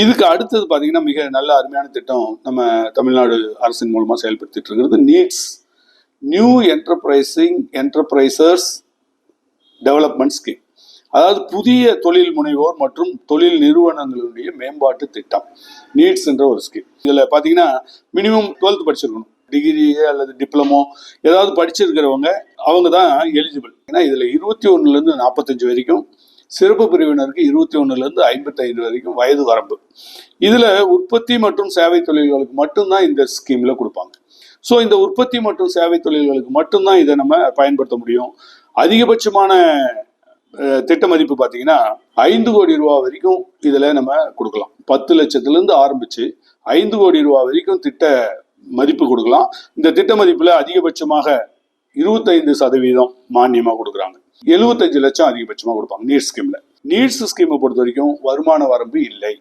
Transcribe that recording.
இதுக்கு அடுத்தது பார்த்தீங்கன்னா மிக நல்ல அருமையான திட்டம் நம்ம தமிழ்நாடு அரசின் மூலமாக செயல்படுத்திட்டு இருக்கிறது NEEDS new enterprising enterprisers development scheme அதாவது புதிய தொழில் முனைவோர் மற்றும் தொழில் நிறுவனங்களுடைய மேம்பாட்டு திட்டம். நீட்ஸ் என்ற ஒரு ஸ்கீம் இதில் பார்த்தீங்கன்னா மினிமம் டுவெல்த் படிச்சிருக்கணும். டிகிரி அல்லது டிப்ளமோ ஏதாவது படிச்சிருக்கிறவங்க அவங்க தான் எலிஜிபிள் ஏன்னா இதில் இருபத்தி ஒன்றுலேருந்து நாற்பத்தஞ்சு வரைக்கும் சிறப்பு பிரிவினருக்கு இருபத்தி ஒன்றுலேருந்து ஐம்பத்தைந்து வரைக்கும் வயது வரம்பு. இதில் உற்பத்தி மற்றும் சேவை தொழில்களுக்கு மட்டும்தான் இந்த ஸ்கீமில் கொடுப்பாங்க. ஸோ இந்த உற்பத்தி மற்றும் சேவை தொழில்களுக்கு மட்டும்தான் இதை நம்ம பயன்படுத்த முடியும். அதிகபட்சமான திட்ட மதிப்பு பார்த்தீங்கன்னா ஐந்து கோடி ரூபா வரைக்கும் இதில் நம்ம கொடுக்கலாம். பத்து லட்சத்துலேருந்து ஆரம்பித்து ஐந்து கோடி ரூபா வரைக்கும் திட்ட மதிப்பு கொடுக்கலாம். இந்த திட்ட மதிப்பில் அதிகபட்சமாக இருபத்தைந்து சதவீதம் மானியமாக கொடுக்குறாங்க. எழுபத்தஞ்சு லட்சம் அதிகபட்சமாக கொடுப்பாங்க நீட் ஸ்கீமில். நீட்ஸ் ஸ்கீமை பொறுத்த வரைக்கும் வருமான வரம்பு இல்லை.